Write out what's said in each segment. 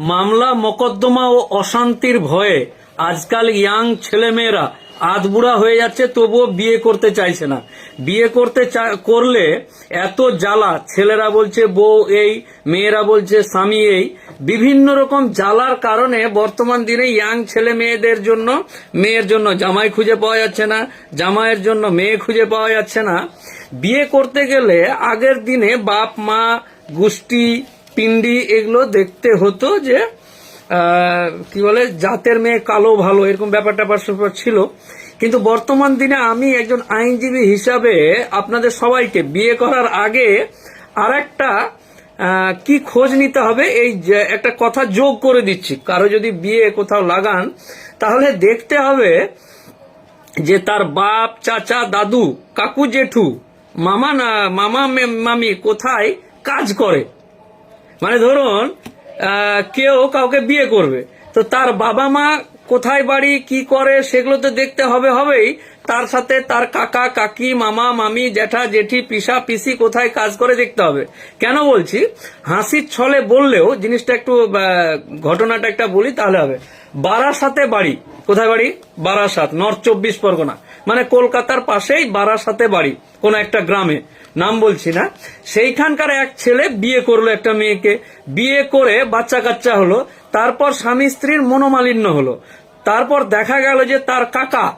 মামলা, মকদ্দমা ও অশান্তির ভয়ে আজকাল ইয়াং ছেলেমেয়েরা আধবুড়া হয়ে যাচ্ছে, তবুও বিয়ে করতে চাইছে না। বিয়ে করতে করলে এত জ্বালা, ছেলেরা বলছে বউ এই, মেয়েরা বলছে স্বামী এই। বিভিন্ন রকম জ্বালার কারণে বর্তমান দিনে ইয়াং ছেলে মেয়েদের জন্য, মেয়ের জন্য জামাই খুঁজে পাওয়া যাচ্ছে না, জামাইয়ের জন্য মেয়ে খুঁজে পাওয়া যাচ্ছে না। বিয়ে করতে গেলে আগের দিনে বাপ, মা, গোষ্ঠী পিন্ডি এগুলো দেখতে হতো যে কি বলে, জাতের মেয়ে কালো ভালো, এরকম ব্যাপার ছিল। কিন্তু বর্তমান দিনে আমি একজন আইনজীবী হিসাবে আপনাদের সবাইকে বিয়ে করার আগে আর একটা কি খোঁজ নিতে হবে, এই একটা কথা যোগ করে দিচ্ছি। কারও যদি বিয়ে কোথাও লাগান, তাহলে দেখতে হবে যে তার বাপ, চাচা, দাদু, কাকু, জেঠু, মামা না, মামা, মামি কোথায় কাজ করে। মানে ধরুন কেউ কাউকে বিয়ে করবে, তো তার বাবা মা কোথায় বাড়ি, কি করে, সেগুলো তো দেখতে হবে, হবেই। তার সাথে তার কাকা, কাকি, মামা, মামি, জ্যাঠা, জেঠি, পিসা, পিসি কোথায় কাজ করে দেখতে হবে। কেন বলছি? হাসির ছলে বললেও জিনিসটা একটু ঘটনাটা একটা বলি তাহলে হবে। বারাসাতে বাড়ি। কোথায় বাড়ি? বারাসাত, নর্থ চব্বিশ পরগনা। মানে কলকাতার পাশেই বারাসাতে বাড়ি, কোন একটা গ্রামে। নাম বলছি না। সেইখানকার এক ছেলে বিয়ে করল একটা মেয়েকে। বিয়ে করে বাচ্চা কাচ্চা হলো। তারপর স্বামী স্ত্রীর মনোমালিন্য হলো। তারপর দেখা গেল যে তার কাকা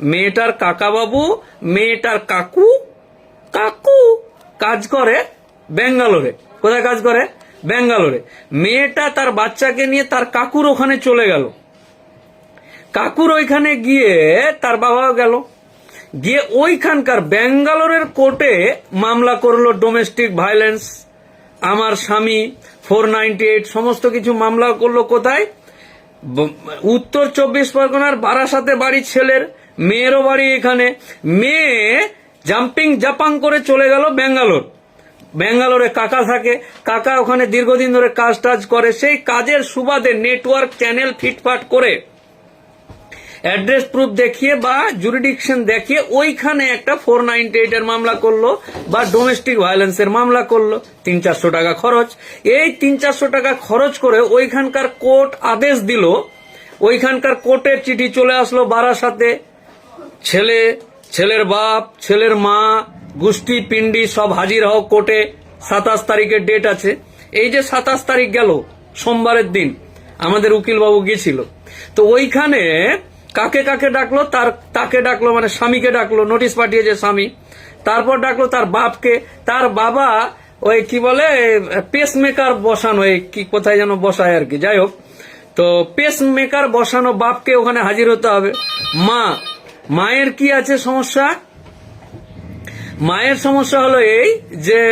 মেয়েটার কাকা বাবু মেয়েটার কাকু কাকু, কাজ করে ব্যাঙ্গালোরে। কোথায় কাজ করে? ব্যাঙ্গালোরে। মেয়েটা তার বাচ্চাকে নিয়ে তার কাকুর ওখানে চলে গেল। কাকুর ওইখানে গিয়ে তার বাবাও গেল। গিয়ে ওইখানকার ব্যাঙ্গালোরের কোর্টে মামলা করল ডোমেস্টিক ভায়োলেন্স। আমার স্বামী, ফোর সমস্ত কিছু মামলা করল কোথায়? উত্তর চব্বিশ পরগনার বারাসাতে বাড়ি ছেলের মেয়েরও বাড়ি এখানে। মেয়ে জাম্পিং জাপাং করে চলে গেল ব্যাঙ্গালোর। ব্যাঙ্গালোরে কাকা থাকে। কাকা ওখানে দীর্ঘদিন ধরে কাজ টাজ করে। সেই কাজের সুবাদে নেটওয়ার্ক চ্যানেল ফিটফাট করে অ্যাড্রেস প্রুফ দেখিয়ে বা জুরিডিকশন দেখিয়ে ওইখানে একটা ফোর নাইনটি এর মামলা করল বা ডোমেস্টিক ভায়োলেন্সের মামলা করল, তিন চারশো টাকা খরচ। এই তিন চারশো টাকা খরচ করে ওইখানকার কোর্ট আদেশ দিল, ওইখানকার কোর্টের চিঠি চলে আসলো বারাসাতে। ছেলে, ছেলের বাপ, ছেলের মা, গোষ্ঠী, পিণ্ডি সব হাজির হও কোর্টে। সাতাশ তারিখের ডেট আছে। এই যে সাতাশ তারিখ গেল, সোমবারের দিন, আমাদের উকিলবাবু গিয়েছিল তো ওইখানে কাকে কাকে ডাকলো? তার, তাকে ডাকলো মানে স্বামীকে ডাকলো, নোটিশ পাঠিয়েছে স্বামী। তারপর ডাকলো তার বাপকে। তার বাবা ওই কি বলে পেস মেকার বসানো, এই কি, কোথায় যেন বসায় আর কি, যাই হোক। তো পেস মেকার বসানো বাপকে ওখানে হাজির হতে হবে। মা, মায়ের কি আছে সমস্যা? মায়ের সমস্যা হলো এই যে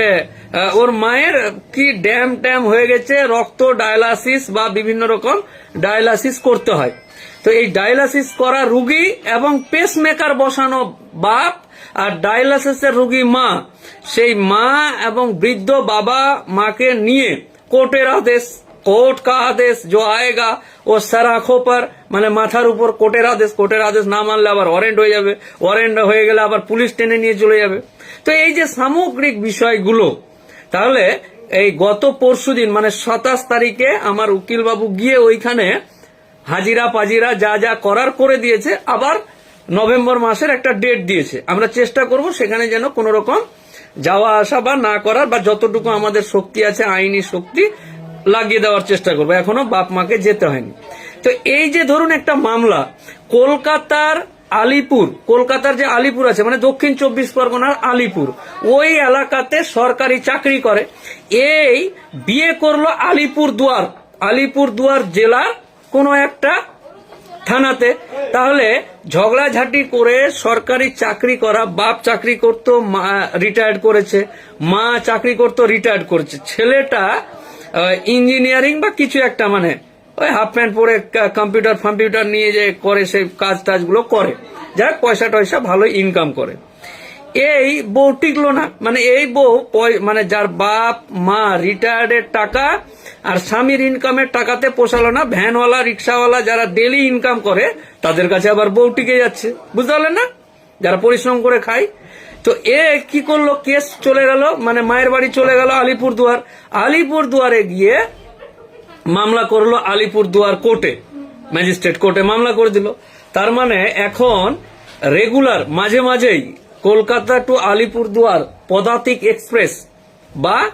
ওর মায়ের কি ড্যাম ট্যাম হয়ে গেছে, রক্ত ডায়ালাসিস বা বিভিন্ন রকম ডায়ালাসিস করতে হয়। তো এই ডায়ালাসিস করা রুগী এবং পেসমেকার বসানো বাপ আর ডায়ালাসিসের রুগী মা সেই মা এবং বৃদ্ধ বাবা মাকে নিয়ে কোর্টের আদেশ कोर्ट का आदेश जो आएगा वो सर आंखों पर মানে মাথার উপর কোর্টের আদেশ কোর্টের আদেশ না মানলে আবার ওয়ারেন্ট হয়ে যাবে ওয়ারেন্ট হয়ে গেলে আবার পুলিশ টেনে নিয়ে চলে যাবে তো এই যে সামগ্রিক বিষয়গুলো তাহলে এই গত পরশুদিন মানে সাতাশ তারিখে আমার উকিল বাবু গিয়ে ওইখানে হাজিরা পাজিরা যা যা করার করে দিয়েছে, আবার নভেম্বর মাসের একটা ডেট দিয়েছে। আমরা চেষ্টা করব সেখানে যেন কোনো রকম যাওয়া আসা বা না করার বা যতটুকু আমাদের শক্তি আছে, আইনি শক্তি লাগিয়ে দেওয়ার চেষ্টা করব। এখনও বাপ মাকে যেতে হয়নি। তো এই যে ধরুন একটা মামলা, কলকাতার আলিপুর, কলকাতার যে আলিপুর আছে মানে দক্ষিণ চব্বিশ পরগনার আলিপুর, ওই এলাকাতে সরকারি চাকরি করে। এই বিয়ে করল আলিপুর দুয়ার আলিপুর দুয়ার জেলার কোনো একটা থানাতে, তাহলে ঝগড়াঝাটি করে সরকারি চাকরি করা, বাপ চাকরি করতো, মা রিটায়ার্ড করেছে, মা চাকরি করতো রিটায়ার্ড করেছে। ছেলেটা ইঞ্জিনিয়ারিং বা কিছু একটা মানে ওই হাফ প্যান্ট পরে কম্পিউটার ফাম্পিউটার নিয়ে যে করে সেই কাজ টাজগুলো করে। যাক পয়সা টয়সা ভালো ইনকাম করে। এই বউ টিকলো না। মানে এই বউ মানে যার বাপ, মা রিটায়ার্ডের টাকা আর স্বামীর ইনকামের টাকাতে পোষালো না। ভ্যানওয়ালা, রিক্সাওয়ালা যারা ডেলি ইনকাম করে, তাদের কাছে আবার বউ টিকে যাচ্ছে। বুঝতে পারলেন না? যারা পরিশ্রম করে খায়। তো এ কি করল? কেস চলে গেল। মানে মায়ের বাড়ি চলে গেল আলিপুর দুয়ার আলিপুর দুয়ারে গিয়ে মামলা করল আলিপুর দুয়ার কোর্টে। ম্যাজিস্ট্রেট কোর্টে মামলা করে দিল। তার মানে এখন রেগুলার মাঝে মাঝেই কলকাতা টু আলিপুরদুয়ার, পদাতিক এক্সপ্রেস বা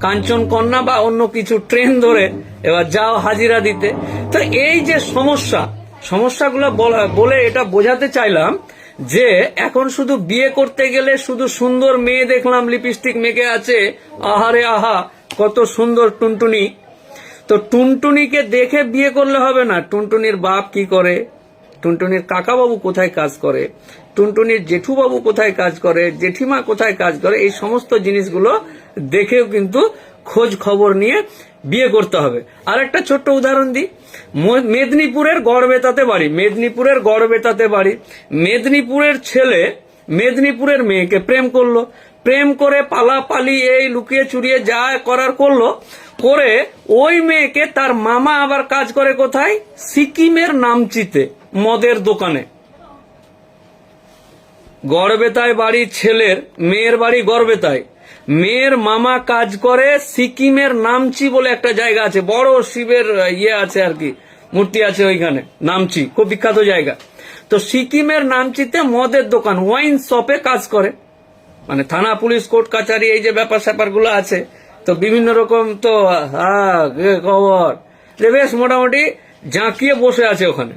কাঞ্চনকন্যা বা অন্য কিছু ট্রেন ধরে এবার যাও হাজিরা দিতে। তো এই যে সমস্যা, সমস্যাগুলো বলা- এটা বোঝাতে চাইলাম যে এখন শুধু বিয়ে করতে গেলে শুধু সুন্দর মেয়ে দেখলাম, লিপস্টিক মেখে আছে, আহারে আহা, কত সুন্দর টুনটুনি। তো টুনটুনিকে দেখে বিয়ে করলে হবে না, টুনটুনির বাপ কি করে? টুনটুনির কাকাবাবু কোথায় কাজ করে? টুনটুনির জেঠুবাবু কোথায় কাজ করে? জেঠিমা কোথায় কাজ করে? এই সমস্ত জিনিসগুলো দেখেও কিন্তু খোঁজ খবর নিয়ে বিয়ে করতে হবে। আর একটা ছোট্ট উদাহরণ দিই। মেদিনীপুরের গড়বেতাতে বাড়ি। মেদিনীপুরের গড়বেতাতে বাড়ি। মেদিনীপুরের ছেলে মেদিনীপুরের মেয়েকে প্রেম করল। প্রেম করে পালাপালি এই লুকিয়ে চুরিয়ে যা করার করল। করে ওই মেয়েকে তার মামা আবার কাজ করে কোথায়? সিকিমের নামচিতে। মদের দোকানে। গড়বেতায় বাড়ি ছেলের, মেয়ের বাড়ি গড়বেতায়। মেয়ের মামা কাজ করে সিকিমের নামচি বলে একটা জায়গা আছে, বড় শিবের ইয়ে আছে আর কি, মূর্তি আছে ওইখানে, নামচি, খুব বিখ্যাত জায়গা। তো সিকিমের নামচিতে মদের দোকান, ওয়াইন শপে কাজ করে। মানে থানা, পুলিশ, কোর্ট কাছারি এই যে ব্যাপার স্যাপারগুলো আছে, তো বিভিন্ন রকম তো হ্যাঁ খবর। বেশ মোটামুটি জাঁকিয়ে বসে আছে ওখানে।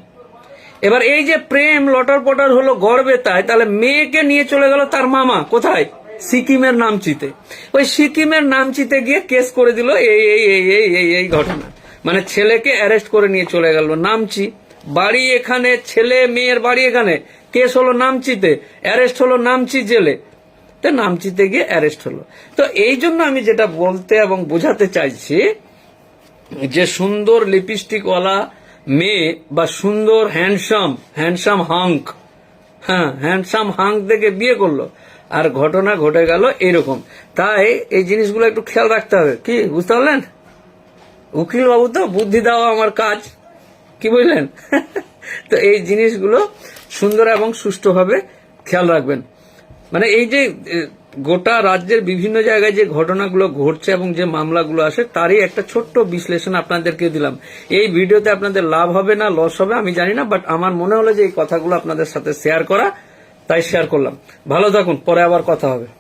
এবার এই যে প্রেম লটর পটর হলো গর্বে, তাই তাহলে মেয়েকে নিয়ে চলে গেল তার মামা, কোথায়? সিকিমের নামচিতে। ওই সিকিমের নামচিতে গিয়ে কেস করে দিল এই এই এই এই এই এই ঘটনা। মানে ছেলেকে অ্যারেস্ট করে নিয়ে চলে গেল নামচি। বাড়ি এখানে, ছেলে, মেয়ের বাড়ি এখানে। কেস হলো নামচিতে, অ্যারেস্ট হলো নামচি জেলে। তো নামচিতে গিয়ে অ্যারেস্ট হলো। তো এই জন্য আমি যেটা বলতে এবং বোঝাতে চাইছি যে সুন্দর লিপস্টিকওয়ালা মেয়ে বা সুন্দর হ্যান্ডসাম হ্যান্ডসাম হাঙ্ক হ্যাঁ হ্যান্ডসাম হাঙ্ক দেখে বিয়ে করল। আর ঘটনা ঘটে গেল এরকম। তাই এই জিনিসগুলো একটু খেয়াল রাখতে হবে। কি, বুঝতে পারলেন? উকিল বাবু তো, বুদ্ধি দেওয়া আমার কাজ। কি বুঝলেন তো এই জিনিসগুলো সুন্দর এবং সুষ্ঠুভাবে খেয়াল রাখবেন। মানে এই যে গোটা রাজ্যের বিভিন্ন জায়গায় যে ঘটনাগুলো ঘটছে এবং যে মামলাগুলো আসে, তারই একটা ছোট্ট বিশ্লেষণ আপনাদেরকে দিলাম। এই ভিডিওতে আপনাদের লাভ হবে না, লস হবে, আমি জানি না বাট আমার মনে হলো যে এই কথাগুলো আপনাদের সাথে শেয়ার করা, তাই শেয়ার করলাম। ভালো থাকুন, পরে আবার কথা হবে।